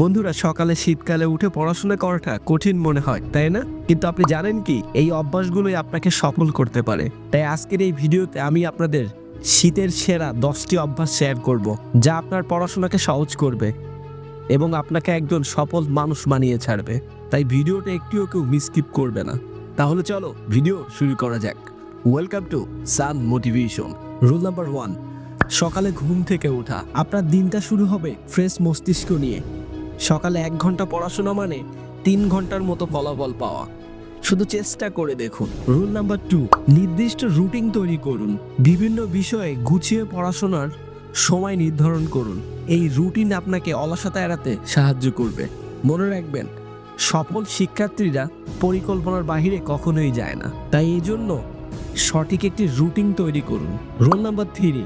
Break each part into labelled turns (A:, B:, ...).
A: বন্ধুরা, সকালে শীতকালে উঠে পড়াশোনা করাটা কঠিন মনে হয়, তাই না? কিন্তু আপনি জানেন কি, এই অভ্যাসগুলোই আপনাকে সফল করতে পারে। তাই আজকের এই ভিডিওতে আমি আপনাদের শীতের সেরা দশটি অভ্যাস শেয়ার করব, যা আপনার পড়াশোনাকে সহজ করবে এবং আপনাকে একজন সফল মানুষ বানিয়ে ছাড়বে। তাই ভিডিওটা একটিও কেউ মিসকিপ করবে না। তাহলে চলো, ভিডিও শুরু করা যাক। Welcome to sun motivation rule number one সকালে ঘুম থেকে ওঠা। আপনার দিনটা শুরু হবে ফ্রেশ মস্তিষ্ক নিয়ে। সকালে এক ঘণ্টা পড়াশোনা মানে তিন ঘণ্টার মতো ফলাফল পাওয়া। শুধু চেষ্টা করে দেখুন। রুল নাম্বার টু, নির্দিষ্ট রুটিন তৈরি করুন। বিভিন্ন বিষয়ে গুছিয়ে পড়াশোনার সময় নির্ধারণ করুন। এই রুটিন আপনাকে অলসতা এড়াতে সাহায্য করবে। মনে রাখবেন, সফল শিক্ষার্থীরা পরিকল্পনার বাইরে কখনোই যায় না। তাই এই জন্য সঠিক একটি রুটিন তৈরি করুন। রোল নাম্বার থ্রি,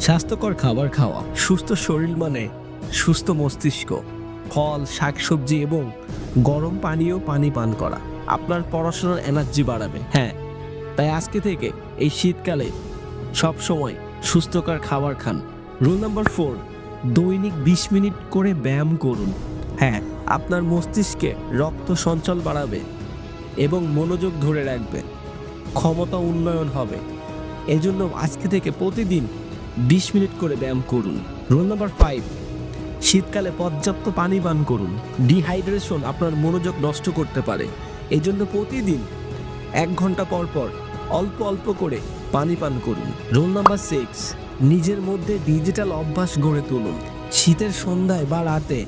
A: স্বাস্থ্যকর খাবার খাওয়া। সুস্থ শরীর মানে সুস্থ মস্তিষ্ক। ফল, শাকসবজি এবং গরম পানীয় পানি পান করা। আপনার পড়াশোনার এনার্জি বাড়াবে। হ্যাঁ তাই আজকে থেকে এই শীতকালে সব সময় সুস্থকর খাবার খান। রুল নাম্বার ফোর দৈনিক বিশ মিনিট করে ব্যায়াম করুন। হ্যাঁ আপনার মস্তিষ্কে রক্ত সঞ্চাল বাড়াবে এবং মনোযোগ ধরে রাখবে। ক্ষমতা উন্নয়ন হবে। এজন্য আজকে থেকে প্রতিদিন বিশ মিনিট করে ব্যায়াম করুন। রোল নাম্বার ফাইভ শীতকালে পর্যাপ্ত পানি পান করুন। ডিহাইড্রেশন আপনার মনোযোগ নষ্ট করতে পারে। এই জন্য প্রতিদিন এক ঘণ্টা পর পর অল্প অল্প করে পানি পান করুন। রোল নাম্বার সিক্স নিজের মধ্যে ডিজিটাল অভ্যাস গড়ে তুলুন। শীতের সন্ধ্যায় বা রাতে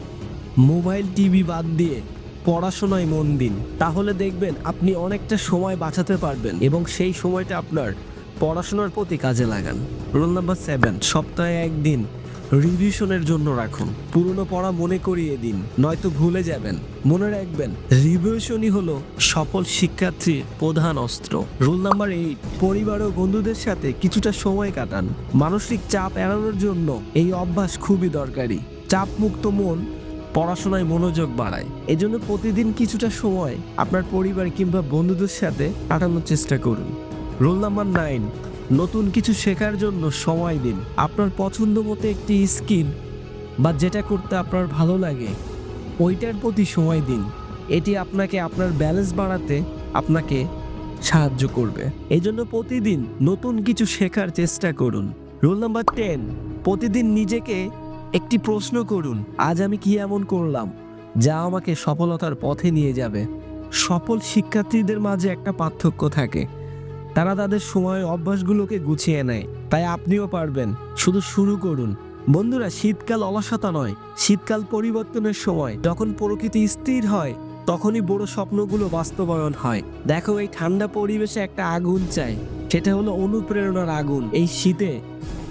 A: মোবাইল টিভি বাদ দিয়ে পড়াশোনায় মন দিন। তাহলে দেখবেন আপনি অনেকটা সময় বাঁচাতে পারবেন এবং সেই সময়টা আপনার পড়াশোনার প্রতি কাজে লাগান। রোল নাম্বার সেভেন সপ্তাহে একদিন রিভিশনের জন্য রাখুন। পুরনো পড়া মনে করিয়ে দিন, নয়তো ভুলে যাবেন। মনে রাখবেন রিভিশনই হলো সফল শিক্ষার্থীর প্রধান অস্ত্র। রুল নাম্বার এইট পরিবার ও বন্ধুদের সাথে কিছুটা সময় কাটান। মানসিক চাপ এড়ানোর জন্য এই অভ্যাস খুবই দরকারি। চাপ মুক্ত মন পড়াশোনায় মনোযোগ বাড়ায়। এজন্য প্রতিদিন কিছুটা সময় আপনার পরিবার কিংবা বন্ধুদের সাথে কাটানোর চেষ্টা করুন। রোল নাম্বার নাইন নতুন কিছু শেখার জন্য সময় দিন। আপনার পছন্দ মতো একটি স্কিল বা যেটা করতে আপনার ভালো লাগে, ওইটার প্রতি সময় দিন। এটি আপনাকে আপনার ব্যালেন্স বাড়াতে আপনাকে সাহায্য করবে। এই জন্য প্রতিদিন নতুন কিছু শেখার চেষ্টা করুন। রোল নাম্বার টেন প্রতিদিন নিজেকে একটি প্রশ্ন করুন, আজ আমি কি এমন করলাম যা আমাকে সফলতার পথে নিয়ে যাবে? সফল শিক্ষার্থীদের মাঝে একটা পার্থক্য থাকে। তারা তাদের সময় অভ্যাসগুলোকে গুছিয়ে নেয়, তাই আপনিও পারবেন। শুধু শুরু করুন। বন্ধুরা, শীতকাল অলসতা নয়, শীতকাল পরিবর্তনের সময়। যখন প্রকৃতি স্থির হয়, তখনই বড় স্বপ্নগুলো বাস্তবায়ন হয়। দেখো, এই ঠান্ডা পরিবেশে একটা আগুন চাই। সেটা হলো অনুপ্রেরণার আগুন। এই শীতে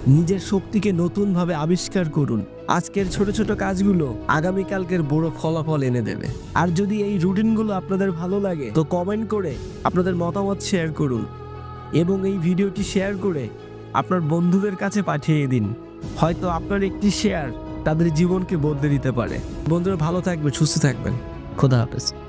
A: নিজের শক্তিকে নতুনভাবে আবিষ্কার করুন। আজকের ছোট ছোট কাজগুলো আগামীকালকের বড় ফলাফল এনে দেবে। আর যদি এই রুটিনগুলো আপনাদের ভালো লাগে, তো কমেন্ট করে আপনাদের মতামত শেয়ার করুন। এবং এই ভিডিওটি শেয়ার করে আপনার বন্ধুদের কাছে পাঠিয়ে দিন। হয়তো আপনার একটি শেয়ার তাদের জীবনকে বদলে দিতে পারে। বন্ধুরা ভালো থাকবে সুস্থ থাকবেন। খোদা হাফেজ।